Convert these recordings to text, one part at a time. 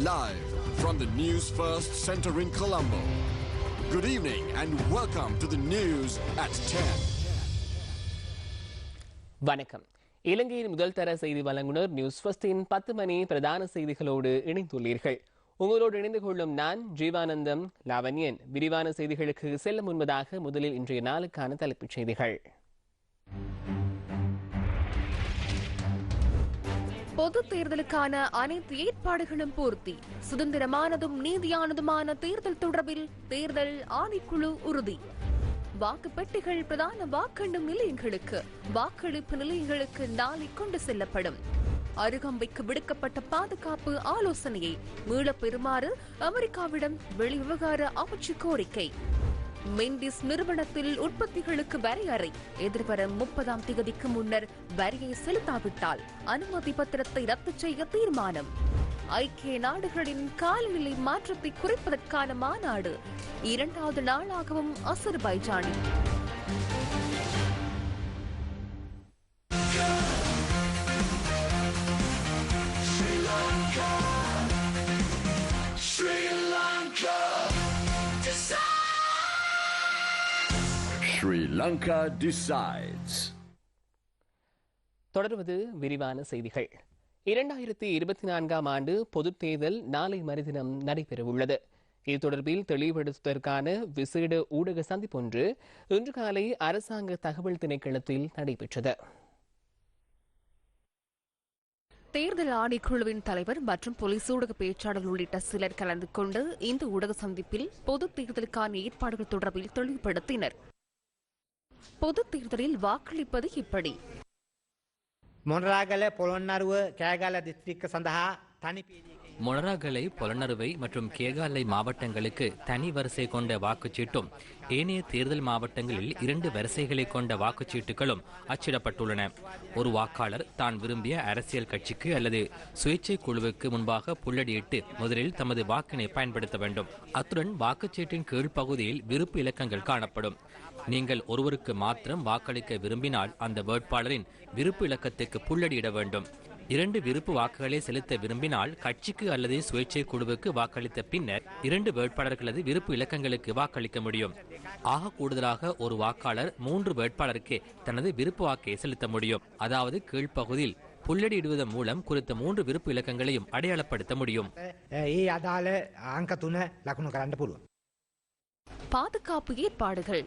live from the News First Center in Colombo. Good evening and welcome to the news at 10. வணக்கம் இலங்கையின் முதல் தர செய்தி வழங்குனர் news ஃபர்ஸ்டின் பத்து மணி பிரதான செய்திகளோடு இணைந்துள்ளீர்கள் உங்களோடு இணைந்து கொள்ளும் நான் ஜீவானந்தம் லாவண்யன் விரிவான செய்திகளுக்கு செல்ல முன்பதாக முதலில் இன்றைய நாளுக்கான தலைப்புச் செய்திகள் பொது தேர்தலுக்கான அனைத்து ஏற்பாடுகளும் பூர்த்தி. சுதந்திரமானதும் நீதியானதுமான தேர்தல் தொடர்பில் தேர்தல் ஆணைக்குழு உறுதி. வாக்குப்பெட்டிகள் பிரதான வாக்கெண்ணும் நிலையங்களுக்கு வாக்களிப்பு நிலையங்களுக்கு நாளை கொண்டு செல்லப்படும். அருகம்பைக்கு விடுக்கப்பட்ட பாதுகாப்பு ஆலோசனையை மீள பெறுமாறு அமெரிக்காவிடம் வெளிவிவகார அமைச்சு கோரிக்கை. மெண்டிஸ் நிறுவனத்தில் உற்பத்திகளுக்கு வரையறை எதிர்வரும் முப்பதாம் திகதிக்கு முன்னர் வரியை செலுத்தாவிட்டால் அனுமதி பத்திரத்தை ரத்து செய்ய தீர்மானம். ஐக்கிய நாடுகளின் காலநிலை மாற்றத்தை குறைப்பதற்கான மாநாடு. இரண்டாவது நாளாகவும் அசர்பைஜானில். Lanka decides. தொடர்வது விரிவான செய்திகள். இரண்டாயிரத்தி இருபத்தி நான்காம் ஆண்டு பொதுத் தேர்தல் நாளை மறுதினம் நடைபெறவுள்ளது. இது தொடர்பில் தெளிவுபடுத்துவதற்கான விசேட ஊடக சந்திப்பொன்று இன்று காலை அரசாங்க தகவல் திணைக்களத்தில் நடைபெற்றது. தேர்தல் ஆணைக்குழுவின் தலைவர் மற்றும் போலீஸ் ஊடக பேச்சாளர் உள்ளிட்ட சிலர் கலந்து கொண்டு இந்த ஊடக சந்திப்பில் பொது தேர்தலுக்கான ஏற்பாடுகள் தொடர்பில் தெளிவுபடுத்தினர். பொது தேர்தலில் வாக்களிப்பது இப்படி මොනරාගල පොළොන්නරුව කෑගල දිස්ත්‍රික්ක සඳහා තනි පීජයක மொனராகலை பொலனறுவை மற்றும் கேகாலை மாவட்டங்களுக்கு தனி வரிசை கொண்ட வாக்குச்சீட்டும் ஏனைய தேர்தல் மாவட்டங்களில் இரண்டு வரிசைகளை கொண்ட வாக்குச்சீட்டுகளும் அச்சிடப்பட்டுள்ளன. ஒரு வாக்காளர் தான் விரும்பிய அரசியல் கட்சிக்கு அல்லது சுயேட்சை குழுவுக்கு முன்பாக புள்ளடியிட்டு முதலில் தமது வாக்கினை பயன்படுத்த வேண்டும். அத்துடன் வாக்குச்சீட்டின் கீழ்ப்பகுதியில் விருப்பு இலக்கங்கள் காணப்படும். நீங்கள் ஒருவருக்கு மாத்திரம் வாக்களிக்க விரும்பினால் அந்த வேட்பாளரின் விருப்பு இலக்கத்துக்கு புள்ளடியிட வேண்டும். இரண்டு விருப்பு வாக்குகளை செலுத்த விரும்பினால் கட்சிக்கு அல்லது சுயேட்சை குழுவுக்கு வாக்களித்த பின்னர் இரண்டு வேட்பாளர்களது விருப்பு இலக்கங்களுக்கு வாக்களிக்க முடியும். ஆக கூடுதலாக ஒரு வாக்காளர் மூன்று வேட்பாளருக்கு தனது விருப்பு வாக்கை செலுத்த முடியும். அதாவது கீழ்ப்பகுதியில் புல்லடி இடுவதன் மூலம் குறித்த மூன்று விருப்பு இலக்கங்களையும் அடையாளப்படுத்த முடியும். பாதுகாப்பு ஏற்பாடுகள்.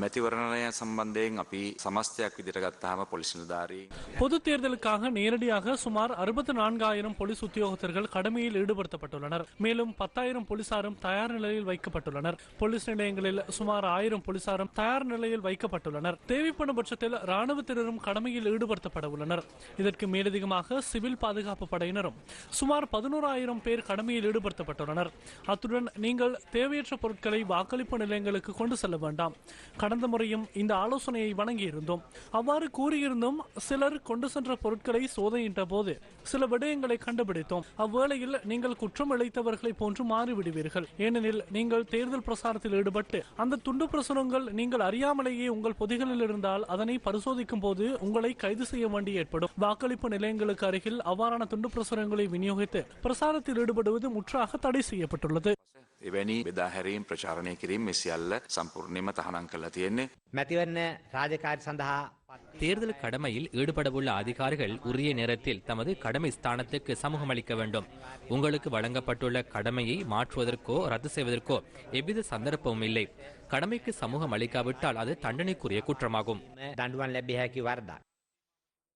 மெத்திவர்ணய சம்பந்தேங் அப்படி சமஸ்தியாக விதிரகத்தாம பொலிஸ் நிலதாரி. பொது தேர்தலுக்காக நேரடியாக சுமார் அறுபத்தி நான்காயிரம் போலீஸ் உத்தியோகத்தர்கள் கடமையில் ஈடுபடுத்தப்பட்டுள்ளனர். மேலும் பத்தாயிரம் போலீசாரும் தயார் நிலையில் வைக்கப்பட்டுள்ளனர். போலீஸ் நிலையங்களில் சுமார் ஆயிரம் போலீசாரும் தயார் நிலையில் வைக்கப்பட்டுள்ளனர். தேவைப்படும் பட்சத்தில் ராணுவத்தினரும் கடமையில் ஈடுபடுத்தப்பட உள்ளனர். இதற்கு மேலதிகமாக சிவில் பாதுகாப்பு படையினரும் சுமார் பதினோராயிரம் பேர் கடமையில் ஈடுபடுத்தப்பட்டுள்ளனர். அத்துடன் நீங்கள் தேவையற்ற பொருட்களை வாக்களிப்பு நிலையங்களுக்கு கொண்டு செல்ல வேண்டாம். கடந்த முறையும் இந்த ஆலோசனையை வழங்கியிருந்தோம் அவ்வாறு கூறியிருந்தும் சிலர் கொண்டு சென்ற பொருட்களை சோதனையிட்ட போது சில விடயங்களை கண்டுபிடித்தோம். அவ்வேளையில் நீங்கள் குற்றம் இழைத்தவர்களை போன்று மாறிவிடுவீர்கள். ஏனெனில் நீங்கள் தேர்தல் பிரசாரத்தில் ஈடுபட்டு அந்த துண்டு பிரசுரங்கள் நீங்கள் அறியாமலேயே உங்கள் பொதிகளில் இருந்தால் அதனை பரிசோதிக்கும் போது உங்களை கைது செய்ய வேண்டி ஏற்படும். வாக்களிப்பு நிலையங்களுக்கு அருகில் அவ்வாறான துண்டு பிரசுரங்களை விநியோகித்து பிரசாரத்தில் ஈடுபடுவது முற்றாக தடை செய்யப்பட்டுள்ளது. එවැනි බෙදාහැරීම් ප්‍රචාරණය කිරීම මෙසිියල්ල සම්පූර්ණයම තහනම් කල්ලා තියෙන්නේ මැතිවරණ රාජකාරි සඳහා පත්- தேர்தல் கடமையில் ஈடுபடவுள்ள அதிகாரிகள் உரிய நேரத்தில் தமது கடமை ஸ்தானத்துக்கு சமூகம் அளிக்க வேண்டும் உங்களுக்கு வழங்கப்பட்டுள்ள கடமையை மாற்றுவதற்கோ ரத்து செய்வதற்கோ எவ்வித சந்தர்ப்பமும் இல்லை கடமைக்கு சமூகம் அளிக்காவிட்டால் அது தண்டனைக்குரிய குற்றமாகும் දඩුවන් ලැබිය හැකි වර්දා.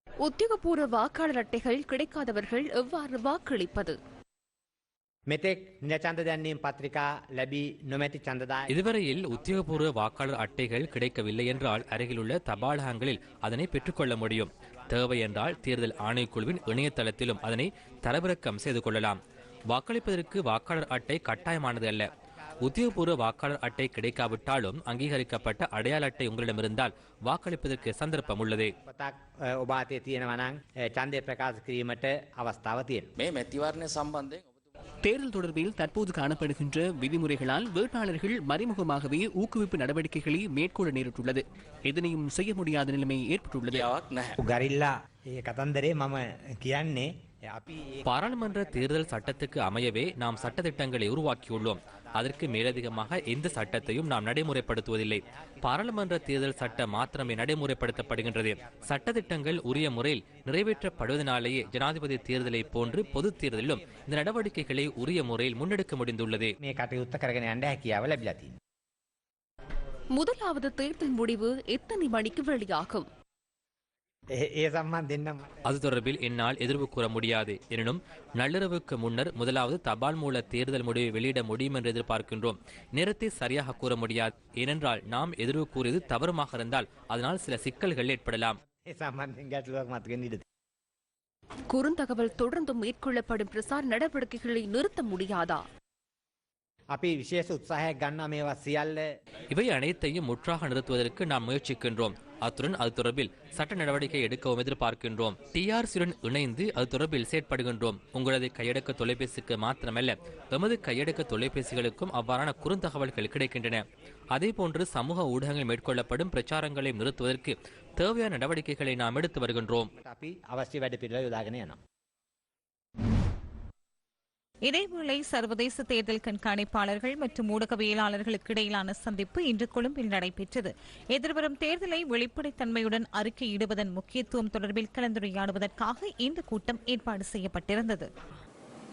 உத்தியோகபூர்வ வாக்காளர் அட்டைகள் கிடைக்காதவர்கள் எவ்வாறு வாக்களிப்பது මෙතෙක් නිලචන්ද දැන්වීම් පත්‍රිකා ලැබී නොමැති චන්දදාය இதுவரையில் உத்தியோகபூர்வ வாக்காளர் அட்டைகள் கிடைக்கவில்லை என்றால் அருகிலுள்ள தபாலகங்களில் அதனை பெற்றுக்கொள்ள முடியும் தேவை என்றால் தேர்தல் ஆணைக்குழுவின் இணையதளத்திலும் அதனை தரவிறக்கம் செய்து கொள்ளலாம் வாக்களிப்பதற்கு வாக்காளர் அட்டை கட்டாயமானது அல்ல உத்தியோகபூர்வ வாக்காளர் அட்டை கிடைக்காவிட்டாலும் அங்கீகரிக்கப்பட்ட அடையாள அட்டை உங்களிடம் இருந்தால் வாக்களிப்பதற்கு சந்தர்ப்பம் உள்ளது පතක් ඔබාතය තියෙනවනං චන්දය ප්‍රකාශ කිරීමට අවස්ථාව තියෙන. මේ මැතිවරණය සම්බන්ධයෙන් தேர்தல் தொடர்பில் தற்போது காணப்படுகின்ற விதிமுறைகளால் வேட்பாளர்கள் மறைமுகமாகவே ஊக்குவிப்பு நடவடிக்கைகளை மேற்கொள்ள நேரிட்டுள்ளது. எதனையும் செய்ய முடியாத நிலைமை ஏற்பட்டுள்ளது. பாராளுமன்ற தேர்தல் சட்டத்துக்கு அமையவே நாம் சட்டத்திட்டங்களை உருவாக்கியுள்ளோம். அதற்கு மேலதிகமாக எந்த சட்டத்தையும் நாம் நடைமுறைப்படுத்துவதில்லை. பாராளுமன்ற தேர்தல் சட்டம் மாத்திரமே நடைமுறைப்படுத்தப்படுகின்றது. சட்டத்திட்டங்கள் உரிய முறையில் நிறைவேற்றப்படுவதனாலேயே ஜனாதிபதி தேர்தலை போன்று பொது தேர்தலிலும் இந்த நடவடிக்கைகளை உரிய முறையில் முன்னெடுக்க முடிந்துள்ளது. முதலாவது தேர்தல் முடிவு எத்தனை மணிக்கு வெளியாகும்? அது தொடர்பில் என்னால் எதிர்வு கூற முடியாது. எனினும் நள்ளிரவுக்கு முன்னர் முதலாவது தபால் மூல தேர்தல் முடிவை வெளியிட முடியும் என்று எதிர்பார்க்கின்றோம். நேரத்தை சரியாக கூற முடியாது. ஏனென்றால் நாம் எதிர்வு கூறியது தவறுமாக இருந்தால் அதனால் சில சிக்கல்கள் ஏற்படலாம். குறுந்தகவல் தொடர்ந்து மேற்கொள்ளப்படும் பிரசார் நடவடிக்கைகளை நிறுத்த முடியாதா? අපි විශේෂ උත්සාහයක් ගන්නා මේවා සියල්ල இவை அனைத்தையும் முற்றாக நிறுத்துவதற்கு நாம் முயற்சிக்கின்றோம் அத்துடன் அது தொடர்பில் சட்ட நடவடிக்கை எடுக்கவும் எதிர்பார்க்கின்றோம் டிஆர்சியுடன் இணைந்து அது தொடர்பில் செயற்படுகின்றோம் உங்களது கையடக்க தொலைபேசிக்கு மாத்திரமல்ல எமது கையடக்க தொலைபேசிகளுக்கும் அவ்வாறான குறுந்தகவல்கள் கிடைக்கின்றன அதேபோன்று சமூக ஊடகங்கள் மேற்கொள்ளப்படும் பிரச்சாரங்களை நிறுத்துவதற்கு தேவையான நடவடிக்கைகளை நாம் எடுத்து வருகின்றோம் අපි අවශ්‍ය වැඩ පිළිවෙල යොදාගෙන යනවා. இதேவேளை சர்வதேச தேர்தல் கண்காணிப்பாளர்கள் மற்றும் ஊடகவியலாளர்களுக்கு இடையிலான சந்திப்பு இன்று கொழும்பில் நடைபெற்றது. எதிர்வரும் தேர்தலை வெளிப்படைத்தன்மையுடன் அறிக்கையிடுவதன் முக்கியத்துவம் தொடர்பில் கலந்துரையாடுவதற்காக இந்த கூட்டம் ஏற்பாடு செய்யப்பட்டிருந்தது.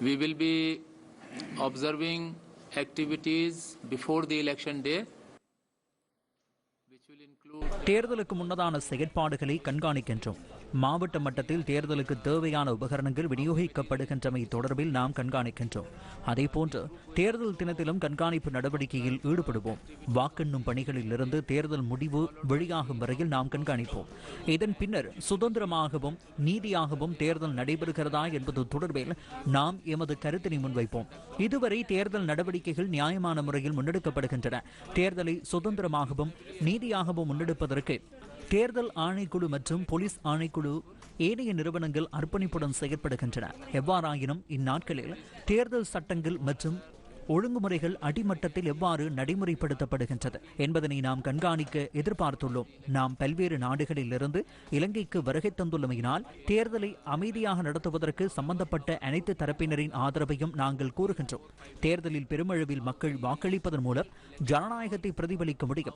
We will be observing activities before the election day, which will include தேர்தலுக்கு முன்னதான செயற்பாடுகளை கண்காணிக்கின்றோம். மாவட்ட மட்டத்தில் தேர்தலுக்கு தேவையான உபகரணங்கள் விநியோகிக்கப்படுகின்றமை தொடர்பில் நாம் கண்காணிக்கின்றோம். அதேபோன்று தேர்தல் தினத்திலும் கண்காணிப்பு நடவடிக்கையில் ஈடுபடுவோம். வாக்கெண்ணும் பணிகளில் இருந்து தேர்தல் முடிவு வெளியாகும் வரையில் நாம் கண்காணிப்போம். இதன் பின்னர் சுதந்திரமாகவும் நீதியாகவும் தேர்தல் நடைபெறுகிறதா என்பது தொடர்பில் நாம் எமது கருத்தினை முன்வைப்போம். இதுவரை தேர்தல் நடவடிக்கைகள் நியாயமான முறையில் முன்னெடுக்கப்படுகின்றன. தேர்தலை சுதந்திரமாகவும் நீதியாகவும் முன்னெடுப்பதற்கு தேர்தல் ஆணைக்குழு மற்றும் போலீஸ் ஆணைக்குழு ஏனைய நிறுவனங்கள் அர்ப்பணிப்புடன் செயற்படுகின்றன. எவ்வாறாயினும் இந்நாட்களில் தேர்தல் சட்டங்கள் மற்றும் ஒழுங்குமுறைகள் அடிமட்டத்தில் எவ்வாறு நடைமுறைப்படுத்தப்படுகின்றது என்பதனை நாம் கண்காணிக்க எதிர்பார்த்துள்ளோம். நாம் பல்வேறு நாடுகளிலிருந்து இலங்கைக்கு வருகை தந்துள்ளமையினால் தேர்தலை அமைதியாக நடத்துவதற்கு சம்பந்தப்பட்ட அனைத்து தரப்பினரின் ஆதரவையும் நாங்கள் கூறுகின்றோம். தேர்தலில் பெருமளவில் மக்கள் வாக்களிப்பதன் மூலம் ஜனநாயகத்தை பிரதிபலிக்க முடியும்.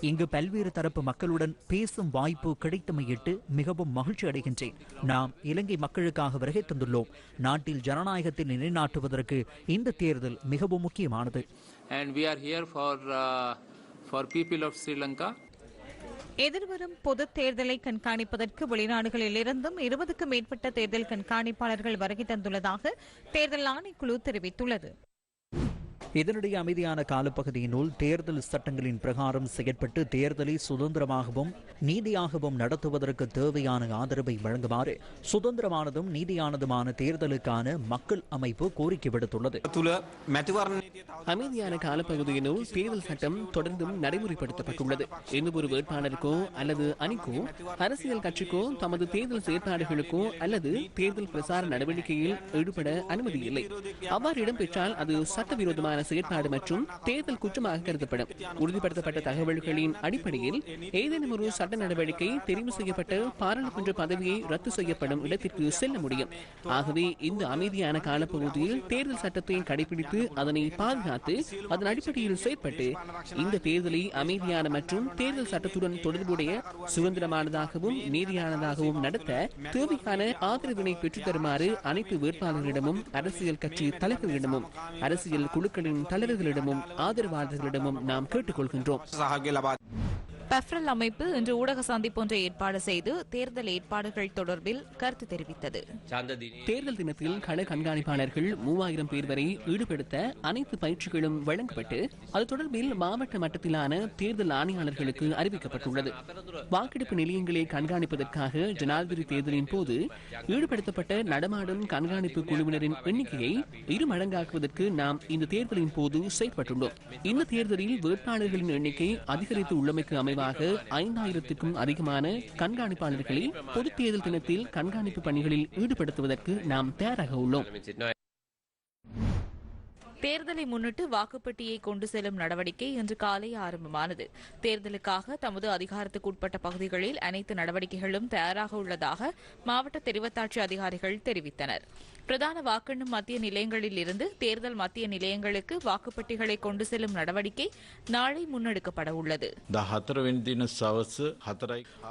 இங்கு பல்வேறு தரப்பு மக்களுடன் பேசும் வாய்ப்பு கிடைத்தமையிட்டு மிகவும் மகிழ்ச்சி அடைகின்றேன். நாம் இலங்கை மக்களுக்காக வருகை தந்துள்ளோம். நாட்டில் ஜனநாயகத்தை நிலைநாட்டுவதற்கு இந்த தேர்தல் மிகவும் முக்கியமானது and we are here for uh, for people of Sri Lanka. எதிர்வரும் பொது தேர்தலை கண்காணிப்பதற்கு வெளிநாடுகளில் இருந்தும் இருபதுக்கும் மேற்பட்ட தேர்தல் கண்காணிப்பாளர்கள் வருகை தந்துள்ளதாக தேர்தல் ஆணைக்குழு தெரிவித்துள்ளது இதனிடையே அமைதியான காலப்பகுதியினுள் தேர்தல் சட்டங்களின் பிரகாரம் செயற்பட்டு தேர்தலை சுதந்திரமாகவும் நீதியாகவும் நடத்துவதற்கு தேவையான ஆதரவை வழங்குமாறு சுதந்திரமானதும் நீதியானதுமான தேர்தலுக்கான மக்கள் அமைப்பு கோரிக்கை விடுத்துள்ளது. அமைதியான காலப்பகுதியினுள் தேர்தல் சட்டம் தொடர்ந்தும் நடைமுறைப்படுத்தப்பட்டுள்ளது. எந்த ஒரு வேட்பாளருக்கோ அல்லது அணிக்கோ அரசியல் கட்சிக்கோ தமது தேர்தல் செயற்பாடுகளுக்கோ அல்லது தேர்தல் பிரசார நடவடிக்கையில் ஈடுபட அனுமதி இல்லை. அவ்வாறு இடம்பெற்றால் அது சட்டவிரோதமான செயற்பாடு மற்றும் தேர்தல் குற்றமாக கருதப்படும். உறுதிப்படுத்தப்பட்ட தகவல்களின் அடிப்படையில் ஏதேனும் ஒரு சட்ட நடவடிக்கை தெரிவு செய்யப்பட்ட பாராளுமன்ற பதவியை ரத்து செய்யப்படும் இடத்திற்கு செல்ல முடியும். ஆகவே இந்த அமைதியான காலப்பகுதியில் தேர்தல் சட்டத்தை கடைபிடித்து அதனை பாதுகாத்து அதன் அடிப்படையில் செயற்பட்டு இந்த தேர்தலை அமைதியான மற்றும் தேர்தல் சட்டத்துடன் தொடர்புடைய சுதந்திரமானதாகவும் நீதியானதாகவும் நடத்த தேவையான ஆதரவினை பெற்றுத்தருமாறு அனைத்து வேட்பாளர்களிடமும் அரசியல் கட்சி தலைவர்களிடமும் அரசியல் குழுக்களின் தலைவர்களிடமும் ஆதரவாளர்களிடமும் நாம் கேட்டுக்கொள்கின்றோம். பெஃப்ரல் அமைப்பு இன்று ஊடக சந்திப்பு ஒன்றை ஏற்பாடு செய்து தேர்தல் ஏற்பாடுகள் தொடர்பில் கருத்து தெரிவித்தது. தேர்தல் தினத்தில் கள கண்காணிப்பாளர்கள் மூவாயிரம் பேர் வரை ஈடுபடுத்த அனைத்து பயிற்சிகளும் வழங்கப்பட்டு அது தொடர்பில் மாவட்ட மட்டத்திலான தேர்தல் ஆணையாளர்களுக்கு அறிவிக்கப்பட்டுள்ளது. வாக்கெடுப்பு நிலையங்களை கண்காணிப்பதற்காக ஜனாதிபதி தேர்தலின் போது ஈடுபடுத்தப்பட்ட நடமாடும் கண்காணிப்பு குழுவினரின் எண்ணிக்கையை இரு மடங்காக்குவதற்கு நாம் இந்த தேர்தலின் போது செயற்பட்டுள்ளோம். இந்த தேர்தலில் வேட்பாளர்களின் எண்ணிக்கை அதிகரித்து உள்ளமைக்கு நிறைவாக ஐந்தாயிரத்துக்கும் அதிகமான கண்காணிப்பாளர்களை பொது தேர்தல் தினத்தில் கண்காணிப்பு பணிகளில் ஈடுபடுத்துவதற்கு நாம் தயாராக உள்ளோம். தேர்தலை முன்னிட்டு வாக்குப்பட்டியை கொண்டு செல்லும் நடவடிக்கை இன்று காலை ஆரம்பமானது. தேர்தலுக்காக தமது அதிகாரத்துக்குட்பட்ட பகுதிகளில் அனைத்து நடவடிக்கைகளும் தயாராக உள்ளதாக மாவட்ட தெரிவத்தாட்சி அதிகாரிகள் தெரிவித்தனர். பிரதான வாக்கெண்ணும் மத்திய நிலையங்களில் இருந்து தேர்தல் மத்திய நிலையங்களுக்கு வாக்குப்பெட்டிகளை கொண்டு செல்லும் நடவடிக்கை நாளை முன்னெடுக்கப்பட உள்ளது.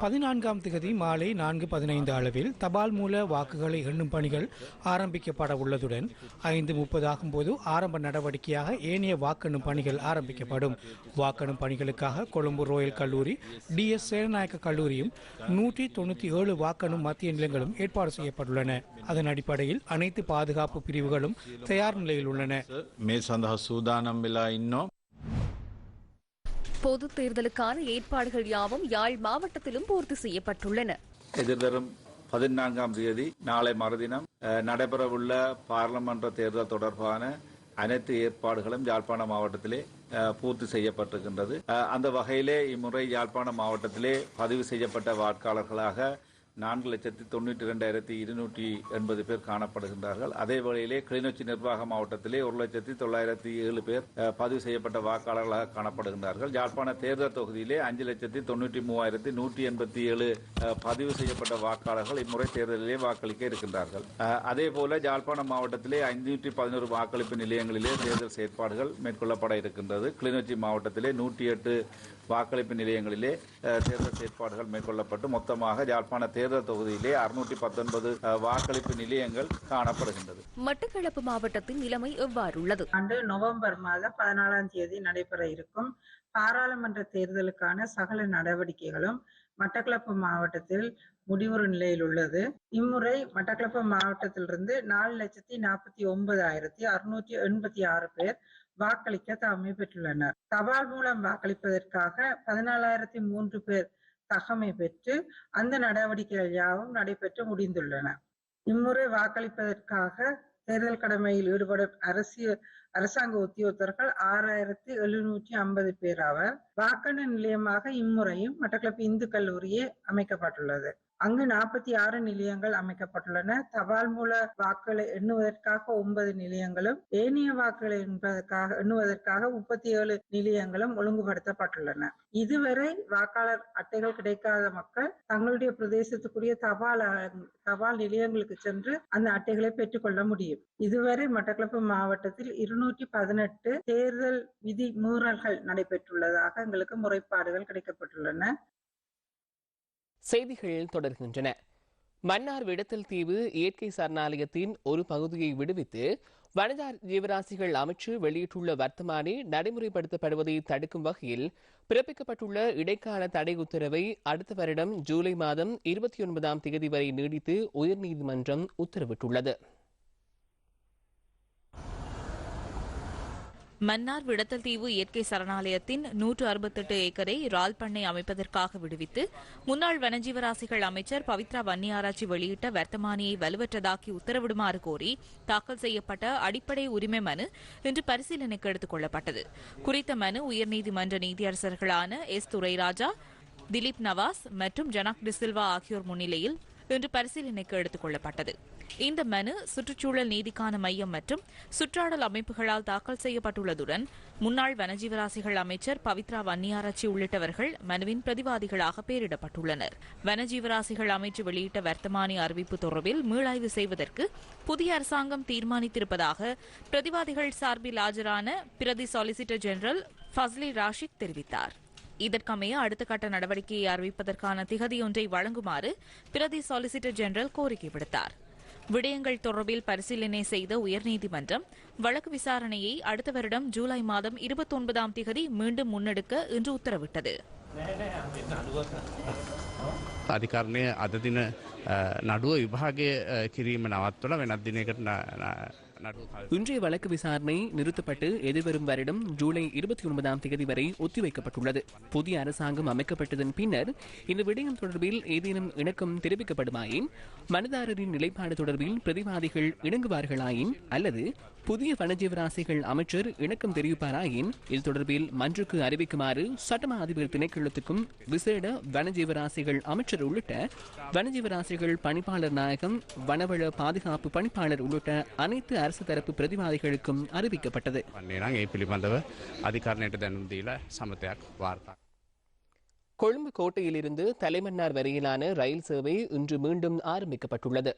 பதினான்காம் திகதி மாலை நான்கு பதினைந்து அளவில் தபால் மூல வாக்குகளை எண்ணும் பணிகள் ஆரம்பிக்கப்பட உள்ளதுடன் ஐந்து முப்பது ஆகும்போது ஆரம்ப நடவடிக்கையாக ஏனைய வாக்கெண்ணும் பணிகள் ஆரம்பிக்கப்படும். வாக்கெண்ணும் பணிகளுக்காக கொழும்பு ரோயல் கல்லூரி டி எஸ் சேனநாயக்க கல்லூரியும் நூற்றி தொண்ணூற்றி ஏழு வாக்கெண்ணும் மத்திய நிலையங்களும் ஏற்பாடு செய்யப்பட்டுள்ளன. அதன் அடிப்படையில் அனைத்து அனைத்து பாதுகாப்பு பிரிவுகளும் தயார் நிலையில் உள்ளன. பொது தேர்தலுக்கான ஏற்பாடுகள் யாவும் யாழ் மாவட்டத்திலும் பூர்த்தி செய்யப்பட்டுள்ளன. எதிர்வரும் பதினான்காம் தேதி நாளை மறுதினம் நடைபெறவுள்ள பார்லமன்ற தேர்தல் தொடர்பான அனைத்து ஏற்பாடுகளும் யாழ்ப்பாண மாவட்டத்திலே பூர்த்தி செய்யப்பட்டிருக்கின்றது. அந்த வகையிலே இம்முறை யாழ்ப்பாண மாவட்டத்திலே பதிவு செய்யப்பட்ட வாக்காளர்களாக நான்கு லட்சத்தி தொண்ணூற்றி ரெண்டாயிரத்தி இருநூற்றி எண்பது பேர் காணப்படுகின்றார்கள். அதே வேளையிலே கிளிநொச்சி நிர்வாக மாவட்டத்திலே ஒரு லட்சத்தி தொள்ளாயிரத்தி ஏழு பேர் பதிவு செய்யப்பட்ட வாக்காளர்களாக காணப்படுகின்றார்கள். யாழ்ப்பாண தேர்தல் தொகுதியிலே அஞ்சு லட்சத்தி தொண்ணூற்றி மூவாயிரத்தி நூற்றி எண்பத்தி ஏழு பதிவு செய்யப்பட்ட வாக்காளர்கள் இம்முறை தேர்தலிலே வாக்களிக்க இருக்கின்றார்கள். அதே போல யாழ்ப்பாணம் மாவட்டத்திலே ஐநூற்றி பதினோரு வாக்களிப்பு நிலையங்களிலே தேர்தல் செயற்பாடுகள் மேற்கொள்ளப்பட இருக்கின்றது. கிளிநொச்சி மாவட்டத்திலே நூற்றி எட்டு வாக்களிப்பு நிலையங்களிலே தேர்தல் செயற்பாடுகள் மேற்கொள்ளப்பட்டு மொத்தமாக யாழ்ப்பாண தேர்தல் தொகுதியிலே அறுநூற்றி பத்தொன்பது வாக்களிப்பு நிலையங்கள் காணப்படுகின்றது. மட்டக்களப்பு மாவட்டத்தின் நிலைமை எவ்வாறு உள்ளது ஆண்டு நவம்பர் மாதம் பதினாலாம் தேதி நடைபெற இருக்கும் பாராளுமன்ற தேர்தலுக்கான சகல நடவடிக்கைகளும் மட்டக்களப்பு மாவட்டத்தில் முடிவுறு நிலையில் உள்ளது. இம்முறை மட்டக்களப்பு மாவட்டத்திலிருந்து நாலு லட்சத்தி நாற்பத்தி ஒன்பதாயிரத்தி அறுநூற்றி எண்பத்தி ஆறு பேர் வாக்களிக்க தகமை பெற்றுள்ளனர் தபால் மூலம் வாக்களிப்பதற்காக பதினாலாயிரத்தி மூன்று பேர் தகமை பெற்று அந்த நடவடிக்கைகள் யாவும் நடைபெற்று முடிந்துள்ளன. இம்முறை வாக்களிப்பதற்காக தேர்தல் கடமையில் ஈடுபடும் அரசியல் அரசாங்க உத்தியோகத்தர்கள் ஆறாயிரத்தி எழுநூற்றி ஐம்பது பேர் ஆவர் வாக்கெண்ணு நிலையமாக இம்முறையும் மட்டக்களப்பு இந்து கல்லூரியே அமைக்கப்பட்டுள்ளது. அங்கு நாற்பத்தி ஆறு நிலையங்கள் அமைக்கப்பட்டுள்ளன. தபால் மூல வாக்குகளை எண்ணுவதற்காக ஒன்பது நிலையங்களும் ஏனைய வாக்குகளை என்பதற்காக எண்ணுவதற்காக முப்பத்தி ஏழு நிலையங்களும் ஒழுங்குபடுத்தப்பட்டுள்ளன. இதுவரை வாக்காளர் அட்டைகள் கிடைக்காத மக்கள் தங்களுடைய பிரதேசத்துக்குரிய தபால் தபால் நிலையங்களுக்கு சென்று அந்த அட்டைகளை பெற்றுக்கொள்ள முடியும். இதுவரை மட்டக்களப்பு மாவட்டத்தில் இருநூற்றி பதினெட்டு தேர்தல் விதி மீறல்கள் நடைபெற்றுள்ளதாக எங்களுக்கு முறைப்பாடுகள் கிடைக்கப்பட்டுள்ளன. செய்திகள் தொடர்கின்றன. மன்னார் விடத்தல் தீவு இயற்கை சரணாலயத்தின் ஒரு பகுதியை விடுவித்து வனஜா ஜீவராசிகள் அமைச்சு வெளியிட்டுள்ள வர்த்தமானி நடைமுறைப்படுத்தப்படுவதை தடுக்கும் வகையில் பிறப்பிக்கப்பட்டுள்ள இடைக்கால தடை உத்தரவை அடுத்த வருடம் ஜூலை மாதம் இருபத்தி ஒன்பதாம் தேதி வரை நீடித்து உயர்நீதிமன்றம் உத்தரவிட்டுள்ளது. மன்னார் விடத்தல் தீவு இயற்கை சரணாலயத்தின் நூற்று அறுபத்தெட்டு ஏக்கரை ரால் பண்ணை அமைப்பதற்காக விடுவித்து முன்னாள் வனஜீவராசிகள் அமைச்சர் பவித்ரா வன்னியாராய்ச்சி வெளியிட்ட வர்த்தமானியை வலுவற்றதாக்கி உத்தரவிடுமாறு கோரி தாக்கல் செய்யப்பட்ட அடிப்படை உரிமை மனு இன்று பரிசீலனைக்கு எடுத்துக் கொள்ளப்பட்டது. குறித்த மனு உயர்நீதிமன்ற நீதியரசர்களான எஸ். துரைராஜா திலீப் நவாஸ் மற்றும் ஜனாக் டிசில்வா ஆகியோர் முன்னிலையில் இன்று பரிசீலனைக்கு எடுத்துக் கொள்ளப்பட்டது. இந்த மனு சுற்றுச்சூழல் நீதிக்கான மையம் மற்றும் சுற்றாடல் அமைப்புகளால் தாக்கல் செய்யப்பட்டுள்ளதுடன் முன்னாள் வனஜீவராசிகள் அமைச்சர் பவித்ரா வன்னியாராச்சி உள்ளிட்டவர்கள் மனுவின் பிரதிவாதிகளாக பெயரிடப்பட்டுள்ளனர். வனஜீவராசிகள் அமைச்சு வெளியிட்ட வர்த்தமானி அறிவிப்பு தொடர்பில் மீளாய்வு செய்வதற்கு புதிய அரசாங்கம் தீர்மானித்திருப்பதாக பிரதிவாதிகள் சார்பில் ஆஜரான பிரதி சொலிசிட்டர் ஜெனரல் ஃபஸ்லி ராஷிக் தெரிவித்தார். இதற்கமைய அடுத்த கட்ட நடவடிக்கையை அறிவிப்பதற்கான திகதியொன்றை வழங்குமாறு பிரதி சொலிசிட்டர் ஜெனரல் கோரிக்கை விடுத்தார் விடயங்கள் தொடர்பில் பரிசீலனை செய்த உயர்நீதிமன்றம் வழக்கு விசாரணையை அடுத்த வருடம் ஜூலை மாதம் இருபத்தி ஒன்பதாம் திகதி மீண்டும் முன்னெடுக்க இன்று உத்தரவிட்டது අධිකරණය අද දින නඩුව විභාගය කිරීම නවත්වල වෙනත් දිනයකට නඩුව இன்றைய வழக்கு விசாரணை நிறுத்தப்பட்டு எதிர்வரும் வருடம் ஜூலை இருபத்தி ஒன்பதாம் தேதி வரை ஒத்திவைக்கப்பட்டுள்ளது. புதிய அரசாங்கம் அமைக்கப்பட்டதன் பின்னர் இந்த விடயம் தொடர்பில் ஏதேனும் இணக்கம் தெரிவிக்கப்படுமாயின் மனதாரரின் நிலைப்பாடு தொடர்பில் பிரதிவாதிகள் இணங்குவார்களாயின் அல்லது புதிய வனஜீவராசிகள் அமைச்சர் இணக்கம் தெரிவிப்பாராயின் இது தொடர்பில் மன்றுக்கு அறிவிக்குமாறு சட்டமா அதிபர் திணைக்களத்துக்கும் விசேட வனஜீவராசிகள் அமைச்சர் உள்ளிட்ட வனஜீவராசிகள் பணிப்பாளர் நாயகம் வனவள பாதுகாப்பு பணிப்பாளர் உள்ளிட்ட அனைத்து அரசு தரப்பு பிரதிவாதிகளுக்கும் அறிவிக்கப்பட்டது. கொழும்பு கோட்டையிலிருந்து தலைமன்னார் வரையிலான ரயில் சேவை இன்று மீண்டும் ஆரம்பிக்கப்பட்டுள்ளது.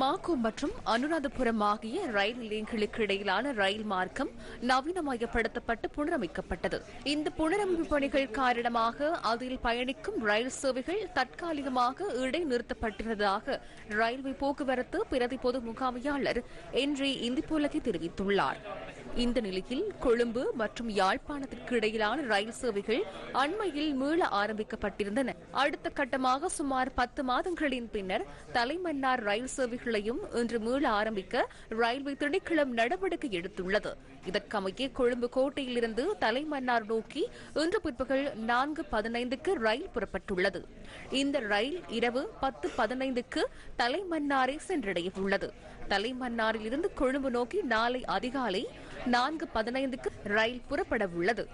மாக்கோ மற்றும் அனுராதபுரம் ஆகிய ரயில் நிலையங்களுக்கு இடையிலான ரயில் மார்க்கம் நவீனமயப்படுத்தப்பட்டு புனரமைக்கப்பட்டது. இந்த புனரமைப்பு பணிகள் காரணமாக அதில் பயணிக்கும் ரயில் சேவைகள் தற்காலிகமாக இடைநிறுத்தப்பட்டிருந்ததாக ரயில்வே போக்குவரத்து பிரதி பொது முகாமையாளர் என்றே இந்திப்புலகி தெரிவித்துள்ளார். இந்த நிலையில் கொழும்பு மற்றும் யாழ்ப்பாணத்திற்கு இடையிலான ரயில் சேவைகள் அண்மையில் மீள ஆரம்பிக்கப்பட்டிருந்தன. அடுத்த கட்டமாக சுமார் பத்து மாதங்களின் பின்னர் தலைமன்னார் ரயில் சேவைகளையும் இன்று மீள ஆரம்பிக்க ரயில்வே திணைக்களம் நடவடிக்கை எடுத்துள்ளது. இதற்கமைய கொழும்பு கோட்டையிலிருந்து தலைமன்னார் நோக்கி இன்று பிற்பகல் நான்கு பதினைந்துக்கு ரயில் புறப்பட்டுள்ளது. இந்த ரயில் இரவு பத்து பதினைந்துக்கு தலைமன்னாரை சென்றடைய உள்ளது தலைமன்னாரில் இருந்து கொழும்பு நோக்கி நாளை அதிகாலை நான்கு பதினைந்துக்கு ரயில் புறப்பட உள்ளது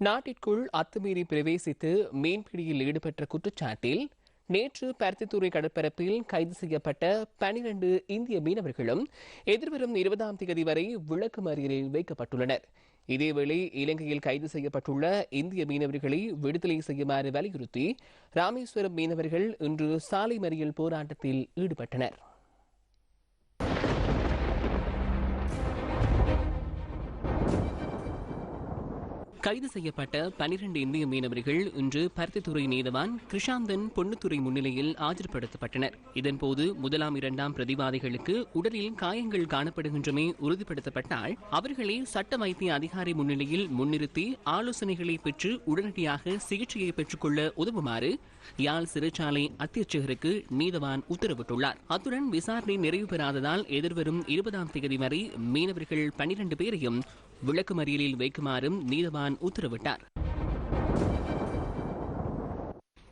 நாட்டிற்குள் அத்துமீறி பிரவேசித்து மீன்பிடியில் ஈடுபட்ட குற்றச்சாட்டில் நேற்று பருத்தித்துறை கடற்பரப்பில் கைது செய்யப்பட்ட பனிரண்டு இந்திய மீனவர்களும் எதிர்வரும் இருபதாம் தேதி வரை விளக்கு மறியலில் வைக்கப்பட்டுள்ளனர். இதேவேளை இலங்கையில் கைது செய்யப்பட்டுள்ள இந்திய மீனவர்களை விடுதலை செய்யுமாறு வலியுறுத்தி ராமேஸ்வரம் மீனவர்கள் இன்று சாலை மறியல் போராட்டத்தில் ஈடுபட்டனர். கைது செய்யப்பட்ட பனிரெண்டு இந்திய மீனவர்கள் இன்று பருத்தித்துறை நீதவான் கிருஷாந்தன் பொன்னுத்துறை முன்னிலையில் ஆஜர்படுத்தப்பட்டனர். இதன்போது முதலாம் இரண்டாம் பிரதிவாதிகளுக்கு உடலில் காயங்கள் காணப்படுகின்றமை உறுதிப்படுத்தப்பட்டால் அவர்களை சட்ட வைத்திய அதிகாரி முன்னிலையில் முன்னிறுத்தி ஆலோசனைகளை பெற்று உடனடியாக சிகிச்சையை பெற்றுக்கொள்ள உதவுமாறு யாழ் சிறைச்சாலை அத்தியட்சகருக்கு நீதவான் உத்தரவிட்டுள்ளார். அத்துடன் விசாரணை நிறைவு பெறாததால் எதிர்வரும் இருபதாம் தேதி வரை மீனவர்கள் பனிரண்டு பேரையும் விளக்குமறியலில் வைக்குமாறும் நீதவான் உத்தரவிட்டார்.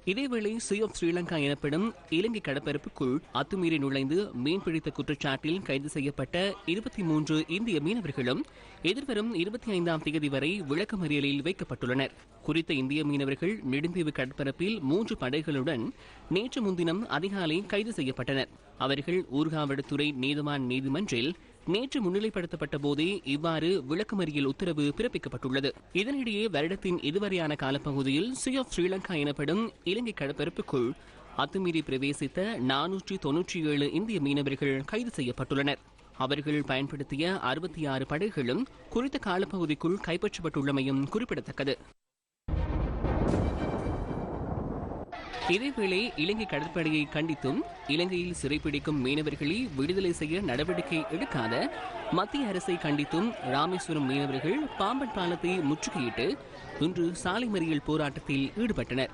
இதேவேளை சி ஆஃப் ஸ்ரீலங்கா எனப்படும் இலங்கை கடற்பரப்புக்குள் அத்துமீறி நுழைந்து மீன்பிடித்த குற்றச்சாட்டில் கைது செய்யப்பட்ட இருபத்தி மூன்று இந்திய மீனவர்களும் எதிர்வரும் இருபத்தி ஐந்தாம் தேதி வரை விளக்கமறியலில் வைக்கப்பட்டுள்ளனர். குறித்த இந்திய மீனவர்கள் நெடுந்தீவு கடற்பரப்பில் மூன்று படைகளுடன் நேற்று முன்தினம் அதிகாலை கைது செய்யப்பட்டனர். அவர்கள் ஊர்காவடுதுறை நீதவான் நீதிமன்றில் நேற்று முன்னிலைப்படுத்தப்பட்ட போதே இவ்வாறு விளக்கமறியல் உத்தரவு பிறப்பிக்கப்பட்டுள்ளது. இதனிடையே வருடத்தின் இதுவரையான காலப்பகுதியில் சி ஆஃப் ஸ்ரீலங்கா எனப்படும் இலங்கை கடற்பரப்புக்குள் அத்துமீறி பிரவேசித்த நானூற்றி தொன்னூற்றி ஏழு இந்திய மீனவர்கள் கைது செய்யப்பட்டுள்ளனர். அவர்கள் பயன்படுத்திய அறுபத்தி ஆறு படைகளும் குறித்த காலப்பகுதிக்குள் கைப்பற்றப்பட்டுள்ளமையும் குறிப்பிடத்தக்கது. இதேவேளை இலங்கை கடற்படையை கண்டித்தும் இலங்கையில் சிறைப்பிடிக்கும் மீனவர்களை விடுதலை செய்ய நடவடிக்கை எடுக்காத மத்திய அரசை கண்டித்தும் ராமேஸ்வரம் மீனவர்கள் பாம்பன் பாலத்தை முற்றுகையிட்டு இன்று சாலை மறியல் போராட்டத்தில் ஈடுபட்டனர்.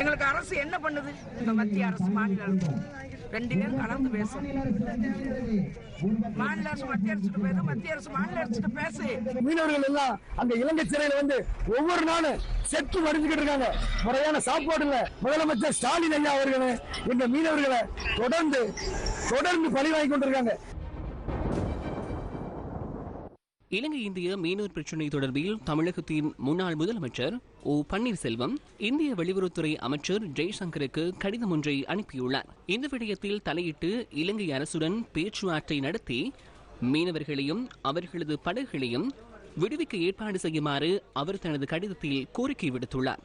எங்களுக்கு அரசு என்ன பண்ணுது? மத்திய அரசு மாநில அரசு. ரெண்டு பேரும் கலந்து பேசணும் மாநில அரசு மத்திய அரசு பேசு மத்திய அரசு மாநில அரசு பேசு. மீனவர்கள் எல்லாம் அந்த இலங்கை சிறையில வந்து ஒவ்வொரு நாளும் செத்து மடிஞ்சுக்கிட்டு இருக்காங்க. முறையான சாப்பாடு இல்ல. முதலமைச்சர் ஸ்டாலின் ஐயா அவர்கள் இந்த மீனவர்களை தொடர்ந்து தொடர்ந்து பழி வாங்கி கொண்டிருக்காங்க. இலங்கை இந்திய மீனவர் பிரச்சினை தொடர்பில் தமிழகத்தின் முன்னாள் முதலமைச்சர் ஓ பன்னீர்செல்வம் இந்திய வெளியுறவுத்துறை அமைச்சர் ஜெய்சங்கருக்கு கடிதம் ஒன்றை அனுப்பியுள்ளார். இந்த விடயத்தில் தலையிட்டு இலங்கை அரசுடன் பேச்சுவார்த்தை நடத்தி மீனவர்களையும் அவர்களது படகுகளையும் விடுவிக்க ஏற்பாடு செய்யுமாறு அவர் தனது கடிதத்தில் கோரிக்கை விடுத்துள்ளார்.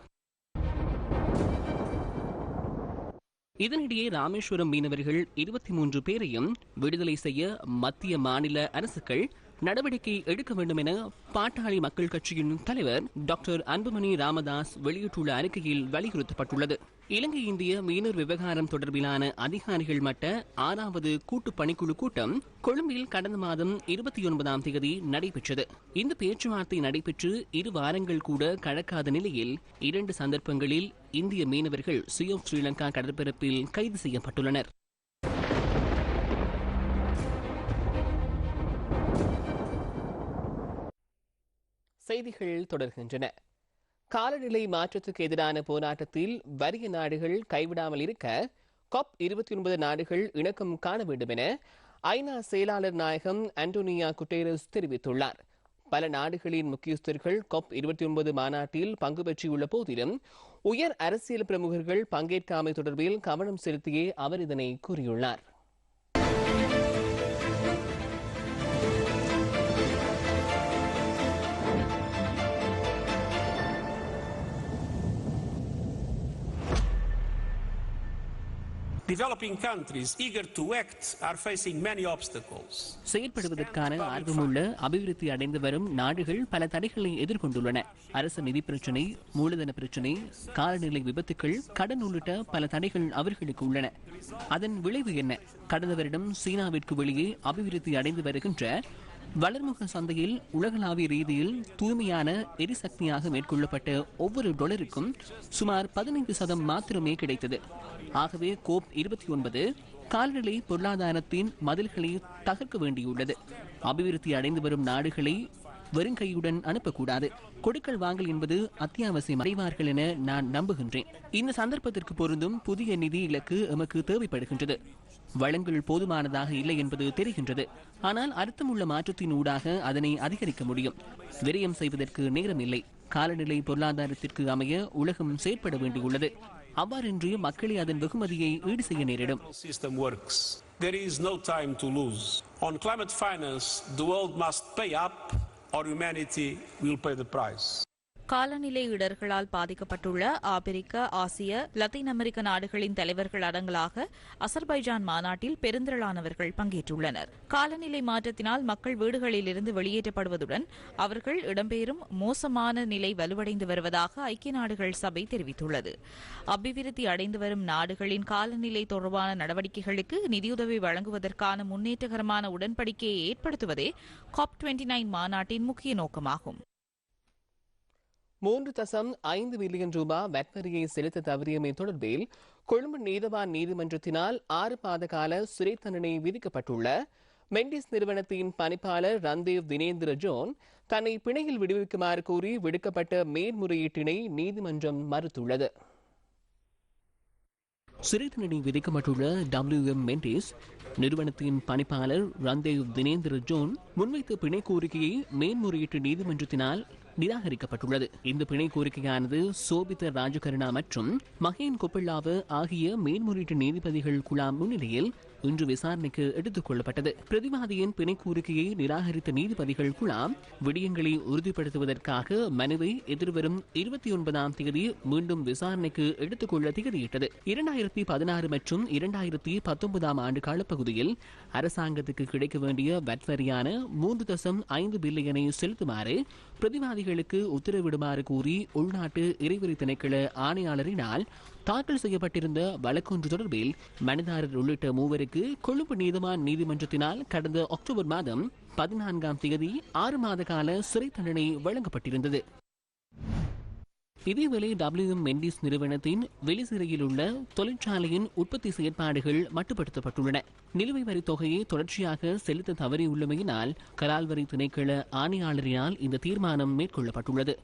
இதனிடையே ராமேஸ்வரம் மீனவர்கள் இருபத்தி மூன்று பேரையும் விடுதலை செய்ய மத்திய மாநில அரசுகள் நடவடிக்கை எடுக்க வேண்டும் என பாட்டாளி மக்கள் கட்சியின் தலைவர் டாக்டர் அன்புமணி ராமதாஸ் வெளியிட்டுள்ள அறிக்கையில் வலியுறுத்தப்பட்டுள்ளது. இலங்கை இந்திய மீனவர் விவகாரம் தொடர்பிலான அதிகாரிகள் மட்ட ஆறாவது கூட்டு பணிக்குழு கூட்டம் கொழும்பில் கடந்த மாதம் இருபத்தி ஒன்பதாம் தேதி நடைபெற்றது. இந்த பேச்சுவார்த்தை நடைபெற்று இரு வாரங்கள் கூட கடக்காத நிலையில் இரண்டு சந்தர்ப்பங்களில் இந்திய மீனவர்கள் சுய ஸ்ரீலங்கா கடற்பரப்பில் கைது செய்யப்பட்டுள்ளனர். செய்திகள் தொடர்கின்றன. காலநிலை மாற்றத்துக்கு எதிரான போராட்டத்தில் வறிய நாடுகள் கைவிடாமல் இருக்க காப் இருபத்தி ஒன்பது நாடுகள் இணக்கம் காண வேண்டும் என ஐநா செயலாளர் நாயகம் அண்டோனியா குட்டேரஸ் தெரிவித்துள்ளார். பல நாடுகளின் முக்கியஸ்தர்கள் கொப் இருபத்தி ஒன்பது மாநாட்டில் பங்கு பெற்றியுள்ள போதிலும் உயர் அரசியல் பிரமுகர்கள் பங்கேற்காமை தொடர்பில் கவனம் செலுத்தியே அவர் இதனை கூறியுள்ளார். Developing countries eager to act are facing many obstacles. செயற்படுவதற்கான ஆர்வமுள்ள அபிவிருத்தி அடைந்து வரும் நாடுகள் பல தடைகளை எதிர்கொண்டுள்ளன. அரசு நிதி பிரச்சினை மூலதன பிரச்சினை காலநிலை விபத்துக்கள் கடன் உள்ளிட்ட பல தடைகள் அவர்களுக்கு உள்ளன. அதன் விளைவு என்ன? கடந்த வருடம் சீனாவிற்கு வெளியே அபிவிருத்தி அடைந்து வருகின்ற வளர்முக சந்தையில் உலகளாவிய ரீதியில் தூய்மையான எரிசக்தியாக மேற்கொள்ளப்பட்ட ஒவ்வொரு டொலருக்கும் சுமார் பதினைந்து சதம் மாத்திரமே கிடைத்தது. ஆகவே கோப் இருபத்தி ஒன்பது கால்நிலை பொருளாதாரத்தின் மதில்களை தகர்க்க வேண்டியுள்ளது. அபிவிருத்தி அடைந்து வரும் நாடுகளை வெறுங்கையுடன் அனுப்பக்கூடாது. கொடுக்கல் வாங்கல் என்பது அத்தியாவசியம் அடைவார்கள் என நான் நம்புகின்றேன். இந்த சந்தர்ப்பத்திற்கு பொருந்தும் புதிய நிதி இலக்கு எமக்கு தேவைப்படுகின்றது. வளங்கள் போதுமானதாக இல்லை என்பது தெரிகின்றது. ஆனால் அர்த்தமுள்ள மாற்றத்தின் ஊடாக அதனை அதிகரிக்க முடியும். விரயம் செய்வதற்கு நேரம் இல்லை காலநிலை பொருளாதாரத்திற்கு அமைய உலகம் செயற்பட வேண்டியுள்ளது. அவ்வாறின்றி மக்களே அதன் வெகுமதியை ஈடு செய்ய நேரிடும். There is no time to lose. On climate finance, the world must pay up. Or humanity will pay the price. காலநிலை இடர்களால் பாதிக்கப்பட்டுள்ள ஆப்பிரிக்க ஆசிய லத்தீன் அமெரிக்க நாடுகளின் தலைவர்கள் அடங்கலாக அசர்பைஜான் மாநாட்டில் பெருந்திரளானவர்கள் பங்கேற்றுள்ளனர். காலநிலை மாற்றத்தினால் மக்கள் வீடுகளிலிருந்து வெளியேற்றப்படுவதுடன் அவர்கள் இடம்பெயரும் மோசமான நிலை வலுவடைந்து வருவதாக ஐக்கிய நாடுகள் சபை தெரிவித்துள்ளது. அபிவிருத்தி அடைந்து வரும் நாடுகளின் காலநிலை தொடர்பான நடவடிக்கைகளுக்கு நிதியுதவி வழங்குவதற்கான முன்னேற்றகரமான உடன்படிக்கையை ஏற்படுத்துவதே காப் டுவெண்டி நைன் மாநாட்டின் முக்கிய நோக்கமாகும். மூன்று தசம் ஐந்து மில்லியன் ரூபாய் வட்வரியை செலுத்த தவறியமை தொடர்பில் கொழும்பு நீதவான் நீதிமன்றத்தினால் ஆறு மாத கால சிறை தண்டனை விதிக்கப்பட்டுள்ள. மெண்டிஸ் நிறுவனத்தின் பணிப்பாளர் ரந்தேவ் தினேந்திர ஜோன் தன்னை பிணையில் விடுவிக்குமாறு கூறி விடுக்கப்பட்ட மேல்முறையீட்டினை நீதிமன்றம் மறுத்துள்ளது. சிறை தண்டனை விதிக்கப்பட்டுள்ள டபிள்யூ எம் மெண்டிஸ் நிறுவனத்தின் பணிப்பாளர் ரந்தேவ் தினேந்திர ஜோன் முன்வைத்த பிணை கோரிக்கையை மேன்முறையீட்டு நீதிமன்றத்தினால் நிராகரிக்கப்பட்டுள்ளது. இந்த பிணை கோரிக்கையானது சோபித ராஜகருணா மற்றும் மகேன் கொப்பிள்ளாவு ஆகிய மேன்முறையீட்டு நீதிபதிகள் குழாம் முன்னிலையில் இன்று விசாரணைக்கு எடுத்துக் கொள்ளப்பட்டது. பிரதிவாதியின் பிணை கோரிக்கையை நிராகரித்த நீதிபதிகள் குழாம் விடயங்களை உறுதிப்படுத்துவதற்காக மனுவை எதிர்வரும் இருபத்தி ஒன்பதாம் தேதி மீண்டும் விசாரணைக்கு எடுத்துக் கொள்ள திகதியிட்டது. இரண்டாயிரத்தி பதினாறு மற்றும் இரண்டாயிரத்தி பத்தொன்பதாம் ஆண்டு காலப்பகுதியில் அரசாங்கத்துக்கு கிடைக்க வேண்டிய வட்வரியான மூன்று தசம் ஐந்து பில்லியனை செலுத்துமாறு பிரதிவாதிகளுக்கு உத்தரவிடுமாறு கூறி உள்நாட்டு இறைவரி திணைக்கள ஆணையாளரினால் தாக்கல் செய்யப்பட்டிருந்த வழக்கொன்று தொடர்பில் மனிதாரர் உள்ளிட்ட மூவருக்கு கொழும்பு நீதிமான் நீதிமன்றத்தினால் கடந்த அக்டோபர் மாதம் பதினான்காம் தேதி ஆறு மாத கால சிறை தண்டனை வழங்கப்பட்டிருந்தது. இதேவேளை டபிள்யூ எம் மெண்டிஸ் நிறுவனத்தின் வெளிசிறையில் உள்ள தொழிற்சாலையின் உற்பத்தி செயற்பாடுகள் மட்டுப்படுத்தப்பட்டுள்ளன. நிலுவை வரி தொகையை தொடர்ச்சியாக செலுத்த தவறியுள்ளமையினால் கலால் வரி திணைக்கள ஆணையாளரினால் இந்த தீர்மானம் மேற்கொள்ளப்பட்டுள்ளது.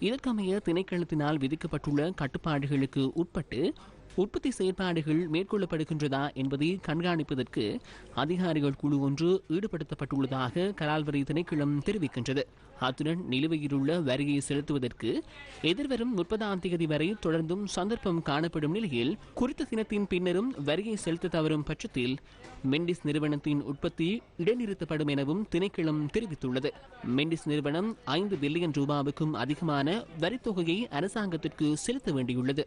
இதற்கமைய திணைக்களத்தினால் விதிக்கப்பட்டுள்ள கட்டுப்பாடுகளுக்கு உட்பட்டு உற்பத்தி செயற்பாடுகள் மேற்கொள்ளப்படுகின்றதா என்பதை கண்காணிப்பதற்கு அதிகாரிகள் குழு ஒன்று ஈடுபடுத்தப்பட்டுள்ளதாக கலால்வரி திணைக்களம் தெரிவிக்கின்றது. அத்துடன் நிலுவையிலுள்ள வரியை செலுத்துவதற்கு எதிர்வரும் முப்பதாம் தேதி வரை தொடர்ந்தும் சந்தர்ப்பம் காணப்படும் நிலையில் குறித்த தினத்தின் பின்னரும் வரியை செலுத்த தவறும் பட்சத்தில் மெண்டிஸ் நிறுவனத்தின் உற்பத்தி இடைநிறுத்தப்படும் எனவும் திணைக்களம் தெரிவித்துள்ளது. மெண்டிஸ் நிறுவனம் ஐந்து பில்லியன் ரூபாவுக்கும் அதிகமான வரித்தொகையை அரசாங்கத்திற்கு செலுத்த வேண்டியுள்ளது.